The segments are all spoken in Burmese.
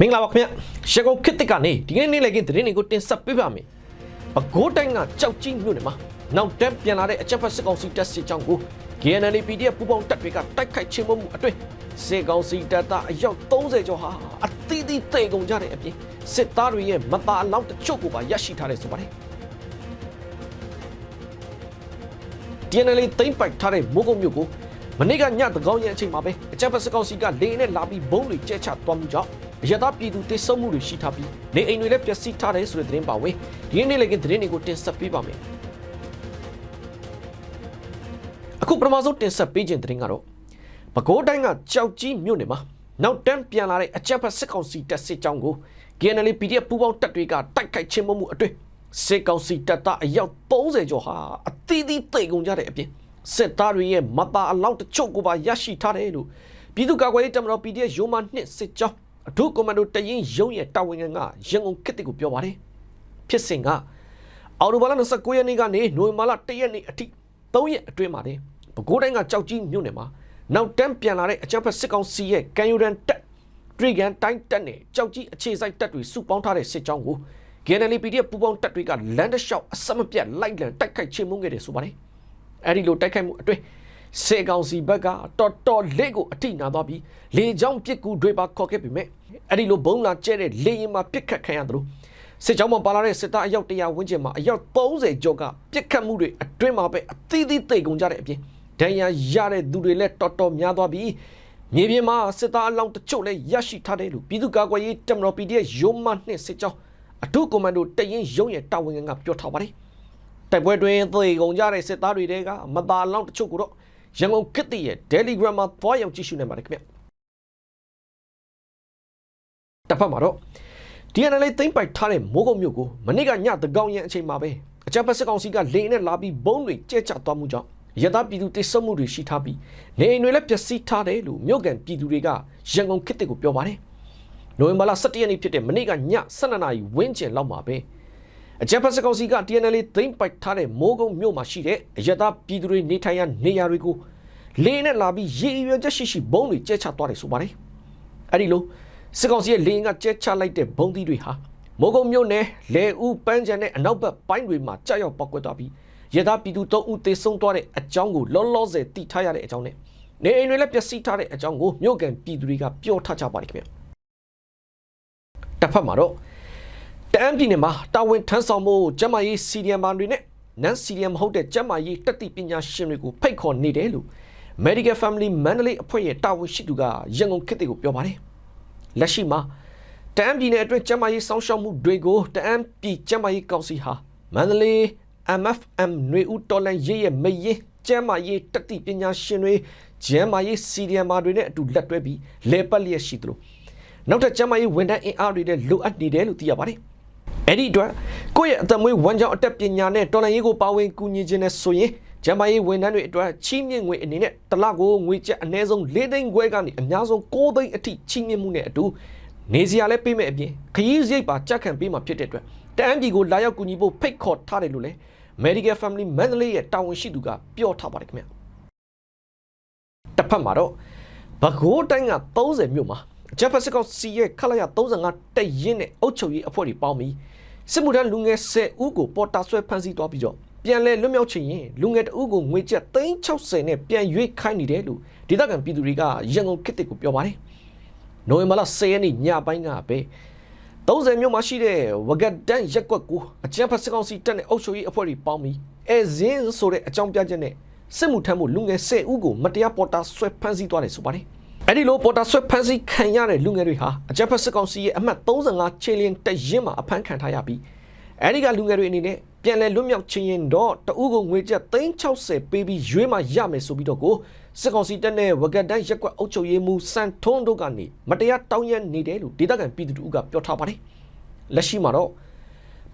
မင်္ဂလာပါခင်ဗျရန်ကုန်ခေတ်သစ်ကနေဒီကနေ့နေ့လည်ကင်းသတင်းတွေကိုတင်ဆက်ပေးပါမယ်ပဲခူးတိုင်းကကြောက်ကြီးမြို့နယ်မှာနောက်တန်းပြန်လာတဲ့အကြမ်းဖက်စစ်ကောင်စီတပ်စစ်ကြောင်းကို KNL PDF ပူးပေါင်းတပ်တွေကတိုက်ခိုက်ချင်းမှုအတွင်းစစ်ကောင်စီတပ်သားအယောက်30ကျော်ဟာအသီးသီးတေကုန်ကြတဲ့အပြင်စစ်သားတွေရဲ့မသားအလောင်းတချို့ကိုပါရရှိထားတယ်ဆိုပါတယ် DNL သိမ့်ပိုက်ထားတဲ့မိုးကုတ်မြို့ကိုမနေ့ကညတကောင်းရဲ့အချိန်မှာပဲအကြမ်းဖက်စစ်ကောင်စီကလေနဲ့လာပြီးဘုံတွေကျဲချသွားမှုကြောင့် အရသာပြည်သူတိစုံမှုတွေရှိထားပြီးနေအိမ်တွေလည်းပျက်စီးထားတယ်ဆိုတဲ့သတင်းပါဝင်ဒီနေ့လည်းကသတင်းတွေကိုတင်ဆက်ပေးပါမယ်အခုပထမဆုံးတင်ဆက်ပေးခြင်းသတင်းကတော့ပဲခူးတိုင်းကကြောက်ကြီးမြို့နယ်မှာနောက်တန်းပြန်လာတဲ့အကြမ်းဖက်စစ်ကောင်စီတပ်စစ်ကြောင်းကို KNL PDF ပူးပေါင်းတပ်တွေကတိုက်ခိုက်ချင်းမှုမှုအတွင်းစစ်ကောင်စီတပ်သားအယောက်30ကျော်ဟာအသီးသီးတိတ်ကုန်ကြတဲ့အပြင်စစ်သားတွေရဲ့မသားအလောင်းတချို့ကိုပါရရှိထားတယ်လို့ပြည်သူ့ကာကွယ်ရေးတပ်မတော် PDF ရိုမာနှစ်စစ်ကြောင်း အထူးကွန်မန်ဒိုတရင်ရုံးရဲ့တာဝန်ခံကရန်ကုန်ခေတ်တစ်ကိုပြောပါတယ်ဖြစ်စဉ်ကအော်တိုဘာလ29ရက်နေ့ကနေနိုဝင်ဘာလ1ရက်နေ့အထိ3ရက်အတွင်းမှာတင်ပဲခူးတိုင်းကကြောက်ကြီးမြို့နယ်မှာနောက်တန်းပြန်လာတဲ့အကြမ်းဖက်စစ်ကောင်စီရဲ့ကန်ယူရန်တပ်ထရီကန်တိုင်းတက်နဲ့ကြောက်ကြီးအခြေစိုက်တပ်တွေစုပေါင်းထားတဲ့စစ်ကြောင်းကို GNL PDF ပူးပေါင်းတပ်တွေကလန်ဒရှောက်အဆက်မပြတ်လိုက်လံတိုက်ခိုက်ချေမှုန်းခဲ့တယ်ဆိုပါတယ်။အဲဒီလိုတိုက်ခိုက်မှုအတွင်းစေကောင်စီဘက်ကတော်တော်လေးကိုအထိနာသွားပြီးလေကြောင်းပစ်ကူတွေပါခေါ်ခဲ့ပြီမဲ့ အဲဒီလိုဘုံလာကျဲတဲ့လေရင်မှာပစ်ခတ်ခံရသလိုစစ်ကြောင်းမှာပါလာတဲ့စစ်သားအယောက်100ဝန်းကျင်မှာအယောက်30ကျော်ကပစ်ခတ်မှုတွေအတွင်းမှာပဲအသီးသီးသိပ်ကုန်ကြတဲ့အပြင်ဒဏ်ရာရတဲ့သူတွေလည်းတော်တော်များသွားပြီးမြေပြင်မှာစစ်သားအလောင်းတချို့လည်းရရှိထားတယ်လို့ပြည်သူ့ကာကွယ်ရေးတပ်မတော် PDF ရုံးမနှင့်စစ်ကြောင်းအထူးကွန်မန်ဒိုတရင်ရုံးရဲ့တာဝန်ခံကပြောထားပါတယ်။တိုက်ပွဲတွင်သေကုန်ကြတဲ့စစ်သားတွေတဲကမသားအလောင်းတချို့ကိုတော့ရန်ကုန်ကစ်တီရဲ့ Telegram မှာတွားရောက်ကြည့်ရှုနိုင်ပါတယ်ခင်ဗျ။ တစ်ဖက်မှာတော့ DNL သိမ့်ပိုက်ထားတဲ့မိုးကုတ်မြို့ကိုမနေ့ကညတကောင်ရန်အချိန်မှာပဲအကြမ်းဖက်စစ်ကောင်စီကလေနဲ့လာပြီးဘုံတွေကျဲချသွားမှုကြောင့်ရသပြည်သူတိစုံမှုတွေရှိထားပြီးနေအိမ်တွေလည်းပျက်စီးထားတယ်လို့မြို့ကန်ပြည်သူတွေကရန်ကုန်ခေတ်ကိုပြောပါတယ်။နိုဝင်ဘာလ17ရက်နေ့ဖြစ်တဲ့မနေ့ကည12နာရီဝန်းကျင်လောက်မှာပဲအကြမ်းဖက်စစ်ကောင်စီက TNL သိမ့်ပိုက်ထားတဲ့မိုးကုတ်မြို့မှာရှိတဲ့အရသပြည်သူတွေနေထိုင်ရနေရာတွေကိုလေနဲ့လာပြီးရေရွယ်ချက်ရှိရှိဘုံတွေကျဲချသွားတယ်ဆိုပါတယ်။အဲဒီလို စစ်ကောင်စီရဲ့လေရင်ကကျဲချလိုက်တဲ့ဘုံသီးတွေဟာမိုးကုတ်မြို့နယ်လေဦးပန်းချံနဲ့အနောက်ဘက်ပိုင်းတွေမှာကြာရောက်ပောက်ကွက်သွားပြီးရသပြည်သူတို့ဦးသေဆုံးသွားတဲ့အကြောင်းကိုလောလောဆယ်သိထားရတဲ့အကြောင်းနဲ့နေအိမ်တွေလည်းပျက်စီးထားတဲ့အကြောင်းကိုမြို့ကန်ပြည်သူတွေကပြောထားကြပါတယ်ခင်ဗျတစ်ဖက်မှာတော့တအမ်းပြည်နယ်မှာတာဝန်ထမ်းဆောင်မှုကျမကြီးစီဒီအမ်ဘာတွေနဲ့နန်စီဒီအမ်မဟုတ်တဲ့ကျမကြီးတက်တိပညာရှင်တွေကိုဖိတ်ခေါ်နေတယ်လို့ Medical Family Mandalay အဖွဲ့ရဲ့တာဝန်ရှိသူကရန်ကုန်ခေတ်တွေကိုပြောပါတယ် လက်ရှိမှာတအမ်းပြည်နယ်အတွင်းကျမကြီးစောင့်ရှောက်မှုတွေကိုတအမ်းပြည်ကျမကြီးကောင်စီဟာမန္တလေး MFM ຫນွေဦးတော်လန်ရေးရဲ့မရင်ကျမ်းမာရေးတတိပညာရှင်တွေကျမ်းမာရေးစီဒီအမ်မာတွေနဲ့အတူလက်တွဲပြီးလဲပတ်လျက်ရှိသလိုနောက်ထပ်ကျမ်းမာရေးဝန်ထမ်းအင်အားတွေလည်းလိုအပ်နေတယ်လို့သိရပါတယ်။အဲ့ဒီအတွက်ကိုယ့်ရဲ့အသက်မွေးဝမ်းကြောင်းအတက်ပညာနဲ့တော်လန်ရေးကိုပါဝင်ကူညီခြင်းနဲ့ဆိုရင် ကျမ်းမာရေးဝန်ထမ်းတွေအတွက်ချီးမြှင့်ငွေအနေနဲ့တစ်လကိုငွေကျပ်အနည်းဆုံး၄သိန်းခွဲကနေအများဆုံး၉သိန်းအထိချီးမြှင့်မှုနဲ့အတူနေစရာလည်းပေးမဲ့အပြင်ခရီးစရိတ်ပါကြက်ခံပေးမှာဖြစ်တဲ့အတွက်တအန်းပြည်ကိုလာရောက်ကူညီဖို့ဖိတ်ခေါ်ထားတယ်လို့လည်း Medical Family Mandalay ရဲ့တာဝန်ရှိသူကပြောထားပါတယ်ခင်ဗျတစ်ဖက်မှာတော့ဘကိုးတိုင်းက30မြို့မှာဂျက်ဖက်စစ်ကောင်စီရဲ့ခလာရ35တက်ရင်နဲ့အုပ်ချုပ်ရေးအဖွဲ့တွေပေါင်းပြီးစစ်မှုထမ်းလူငယ်10ဦးကိုပေါ်တာဆွဲဖမ်းဆီးသွားပြီးတော့ ပြန်လဲလွတ်မြောက်ချင်ရင်လူငယ်တအုပ်ကိုငွေကျပ်360နဲ့ပြန်ရွေးခိုင်းနေတယ်လို့ဒေသခံပြည်သူတွေကရန်ကုန်ခေတ်တစ်ကိုပြောပါတယ်နိုဝင်ဘာလ10ရက်နေ့ညပိုင်းကပဲ30မြို့မှာရှိတဲ့ဝဂတ်တန်ရက်ကွက်ကိုအကြမ်းဖက်စစ်ကောင်စီတပ်နဲ့အုပ်ချုပ်ရေးအဖွဲ့တွေပေါင်းပြီးအဲဇင်းဆိုတဲ့အကြောင်းပြချက်နဲ့စစ်မှုထမ်းမှုလူငယ်10ဦးကိုမတရားပေါ်တာဆွဲဖမ်းဆီးသွားတယ်ဆိုပါတယ်။အဲဒီလိုပေါ်တာဆွဲဖမ်းဆီးခံရတဲ့လူငယ်တွေဟာအကြမ်းဖက်စစ်ကောင်စီရဲ့အမှတ်35ခြေလင်းတရင်မှာအဖမ်းခံထားရပြီးအဲဒီကလူငယ်တွေအနေနဲ့ ပြန်လည်လွတ်မြောက်ခြင်းရင်တော့တဦးကိုငွေကျပ်360ပေးပြီးရွေးမှရမယ်ဆိုပြီးတော့ကိုစစ်ကောင်စီတပ်နဲ့ဝဂတ်တန်ရက်ကွက်အုပ်ချုပ်ရေးမှူးစန်ထွန်းတို့ကနေမတရားတောင်းရနေတယ်လို့ဒေသခံပြည်သူတို့ကပြောထားပါတယ်လက်ရှိမှာတော့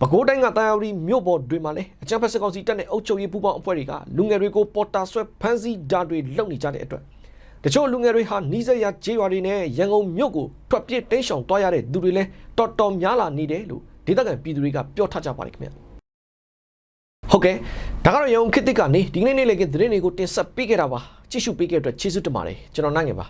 ပဲခူးတိုင်းကတာယာရီမြို့ပေါ်တွေမှာလည်းအကြမ်းဖက်စစ်ကောင်စီတပ်နဲ့အုပ်ချုပ်ရေးပူးပေါင်းအဖွဲ့တွေကလူငယ်တွေကိုပေါ်တာဆွဲဖမ်းဆီးဓာတ်တွေလုပ်နေကြတဲ့အတွက်တချို့လူငယ်တွေဟာနီးစပ်ရာခြေရွာတွေနဲ့ရန်ကုန်မြို့ကိုထွက်ပြေးတိမ်းရှောင်သွားရတဲ့သူတွေလည်းတော်တော်များလာနေတယ်လို့ဒေသခံပြည်သူတွေကပြောထားကြပါတယ်ခင်ဗျ ဟုတ်ကဲ့ဒါကတော့ရန်ကုန်ခေတ်သစ်ကနေဒီကနေ့နေ့လေကသတင်းတွေကိုတင်ဆက်ပေးခဲ့တာပါကြည့်ရှုပေးခဲ့တဲ့အတွက်ကျေးဇူးတင်ပါတယ်ကျွန်တော်နိုင်ငယ်ပါ